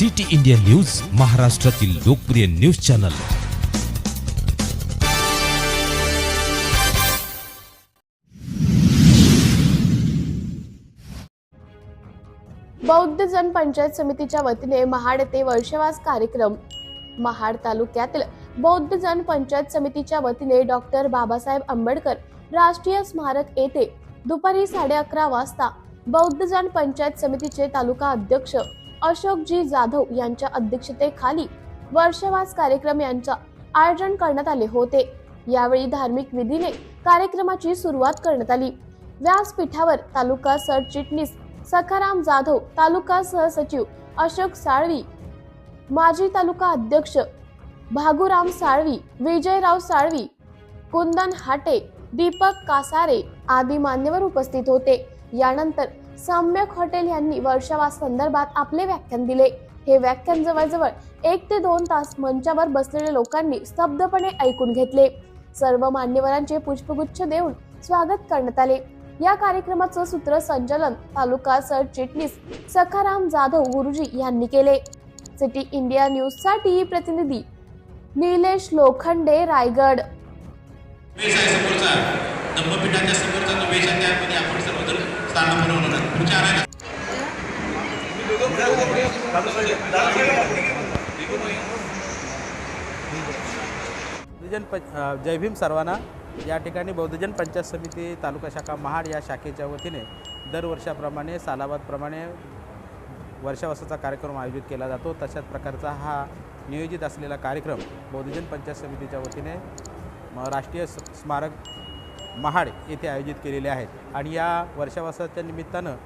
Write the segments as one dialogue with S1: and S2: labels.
S1: City India news महाराष्ट्रातील लोकप्रिय news channel.
S2: बौद्ध जन पंचायत समितीच्या वतीने महाड ते वर्षवास कार्यक्रम. महाड तालुक्यातील बौद्ध जन पंचायत समितीच्या वतीने डॉक्टर बाबासाहेब आंबेडकर राष्ट्रीय स्मारक येथे दुपारी साडे अकरा वाजता बौद्ध जन पंचायत समितीचे तालुका अध्यक्ष अशोकजी जाधव यांच्या अध्यक्षतेखाली वर्षवास कार्यक्रम यांचं आयोजन करण्यात आले होते. यावेळी धार्मिक विधीने कार्यक्रमाची सुरुवात करण्यात आली. व्यासपीठावर तालुका सरचिटणीस सखाराम जाधव तालुका सहसचिव अशोक साळवी माजी तालुका अध्यक्ष भागुराम साळवी विजयराव साळवी कुंदन हाटे दीपक कासारे आदी मान्यवर उपस्थित होते. यानंतर सम्यक हॉटेल यांनी वर्षावास संदर्भात आपले व्याख्यान दिले. हे व्याख्यान जवळजवळ एक ते दोन तास मंचावर बसलेल्या लोकांनी स्तब्धपणे ऐकून घेतले. सर्व मान्यवरांचे पुष्पगुच्छ देऊन स्वागत करण्यात आले. या कार्यक्रमाचं सूत्रसंचालन तालुका सरचिटणीस सखाराम जाधव गुरुजी यांनी केले. सिटी इंडिया न्यूजसाठी प्रतिनिधी निलेश लोखंडे रायगड.
S3: समोरचा धम्मपीठाच्या आहे बनवलं जातं
S4: बौद्धजन जय भीम सर्वांना. या ठिकाणी बौद्धजन पंचायत समिती तालुका शाखा महाड या शाखेच्या वतीने दरवर्षाप्रमाणे सालाबादप्रमाणे वर्षावासाचा कार्यक्रम आयोजित केला जातो. तशाच प्रकारचा हा नियोजित असलेला कार्यक्रम बौद्धजन पंचायत समितीच्या वतीने राष्ट्रीय स्मारक महाड येथे आयोजित केलेले आहेत. आणि या वर्षावासाच्या निमित्तानं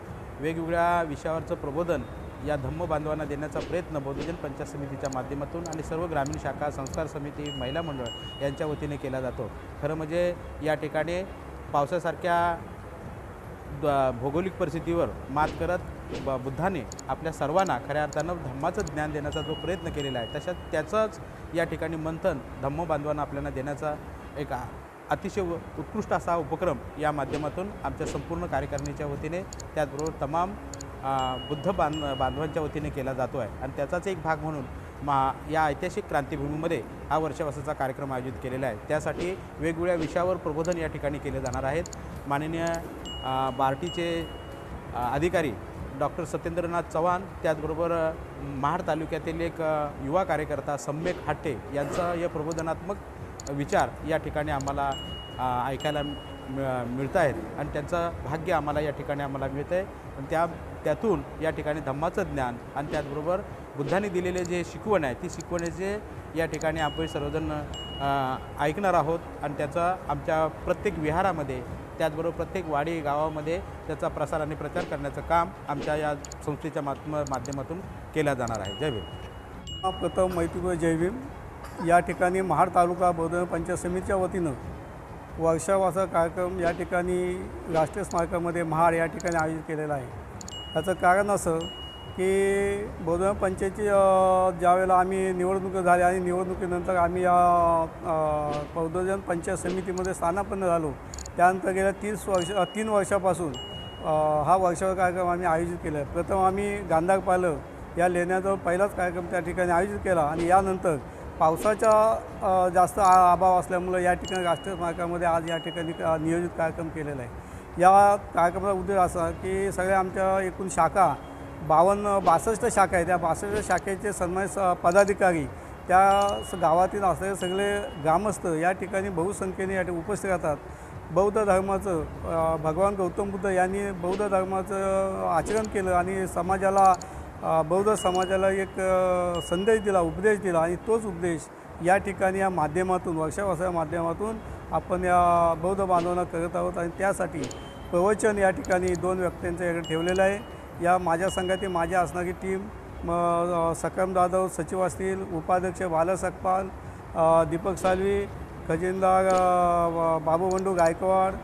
S4: वेगवेगळ्या विषयावरचं प्रबोधन या धम्म बांधवांना देण्याचा प्रयत्न बहुजन पंचायत समितीच्या माध्यमातून आणि सर्व ग्रामीण शाखा संस्कार समिती महिला मंडळ यांच्या वतीने केला जातो. खरं म्हणजे या ठिकाणी पावसासारख्या द- भौगोलिक परिस्थितीवर मात करत ब बुद्धाने आपल्या सर्वांना खऱ्या अर्थानं धम्माचं ज्ञान देण्याचा जो प्रयत्न केलेला आहे तशात त्याचंच या ठिकाणी मंथन धम्म बांधवांना आपल्याला देण्याचा एक आ- अतिशय उ- उत्कृष्ट असा उपक्रम या माध्यमातून आमच्या संपूर्ण कार्यकारिणीच्या वतीने त्याचबरोबर तमाम बुद्ध बांध बांधवांच्या वतीने केला जातो आहे. आणि त्याचाच एक भाग म्हणून मा या ऐतिहासिक क्रांतीभूमीमध्ये हा वर्षवासाचा कार्यक्रम आयोजित केलेला आहे. त्यासाठी वेगवेगळ्या विषयावर प्रबोधन या ठिकाणी केले जाणार आहेत. माननीय बार्टीचे अधिकारी डॉक्टर सत्येंद्रनाथ चव्हाण त्याचबरोबर महाड तालुक्यातील एक युवा कार्यकर्ता सम्यक हाटे यांचा या प्रबोधनात्मक विचार या ठिकाणी आम्हाला ऐकायला मिळत आहेत. आणि त्यांचं भाग्य आम्हाला या ठिकाणी आम्हाला मिळतं आहे आणि त्या त्यातून या ठिकाणी धम्माचं ज्ञान आणि त्याचबरोबर बुद्धाने दिलेले जे शिकवण आहे ती शिकवण्याचे या ठिकाणी आपण सर्वजण ऐकणार आहोत आणि त्याचा आमच्या प्रत्येक विहारामध्ये त्याचबरोबर प्रत्येक वाडी गावामध्ये त्याचा प्रसार आणि प्रचार करण्याचं काम आमच्या या संस्थेच्या माध्यम माध्यमातून केल्या जाणार आहे. जय भीम.
S5: प्रथम मैत्रीपूर म्हणजे जय भीम. या ठिकाणी महाड तालुका बौद्ध पंचायत समितीच्या वतीनं वर्षावासा कार्यक्रम या ठिकाणी राष्ट्रीय स्मारकामध्ये महाड या ठिकाणी आयोजित केलेला आहे. याचं कारण असं की बौद्ध पंचायतची ज्यावेळेला आम्ही निवडणूक झाली आणि निवडणुकीनंतर आम्ही या बौद्धजन पंचायत समितीमध्ये स्थानापन्न झालो. त्यानंतर गेल्या तीस वर्ष तीन वर्षापासून हा वर्षावर कार्यक्रम आम्ही आयोजित केला आहे. प्रथम आम्ही गांधार पालं या लेण्याजवळ पहिलाच कार्यक्रम त्या ठिकाणी आयोजित केला आणि यानंतर पावसाचा जास्त आ अभाव असल्यामुळं या ठिकाणी राष्ट्रीय स्मारकामध्ये आज या ठिकाणी नियोजित कार्यक्रम केलेला आहे. या कार्यक्रमाचा उद्देश असा की सगळ्या आमच्या एकूण शाखा बावन्न बासष्ट शाखा आहे त्या बासष्ट शाखेचे सन्मानित स- पदाधिकारी त्या स- गावातील असलेले सगळे ग्रामस्थ या ठिकाणी बहुसंख्येने या ठिकाणी उपस्थित राहतात. बौद्ध धर्माचं भगवान गौतम बुद्ध यांनी बौद्ध धर्माचं आचरण केलं आणि समाजाला बौद्ध समाजाला एक संदेश दिला उपदेश दिला आणि तोच उपदेश या ठिकाणी या माध्यमातून वर्षावासा माध्यमातून आपण या बौद्ध बांधवांना करत आहोत आणि त्यासाठी प्रवचन या ठिकाणी दोन व्यक्तींचं याकडे ठेवलेलं आहे. या माझ्या संघातील माझ्या असणारी टीम म सकम जाधव सचिव असतील उपाध्यक्ष बाला सकपाल दीपक सालवी खजिनदार बाबू बंडू गायकवाड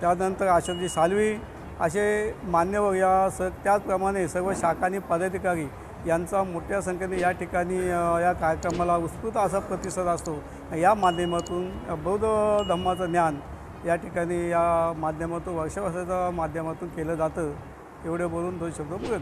S5: त्यानंतर आशोकजी सालवी असे मान्यवर या स त्याचप्रमाणे सर्व शाखांनी पदाधिकारी यांचा मोठ्या संख्येने या ठिकाणी या कार्यक्रमाला उत्स्फूर्त असा प्रतिसाद असतो. या माध्यमातून बौद्ध धर्माचं ज्ञान या ठिकाणी या माध्यमातून वर्षावर्षाच्या माध्यमातून केलं जातं. एवढे बोलून दोन शब्द पुरे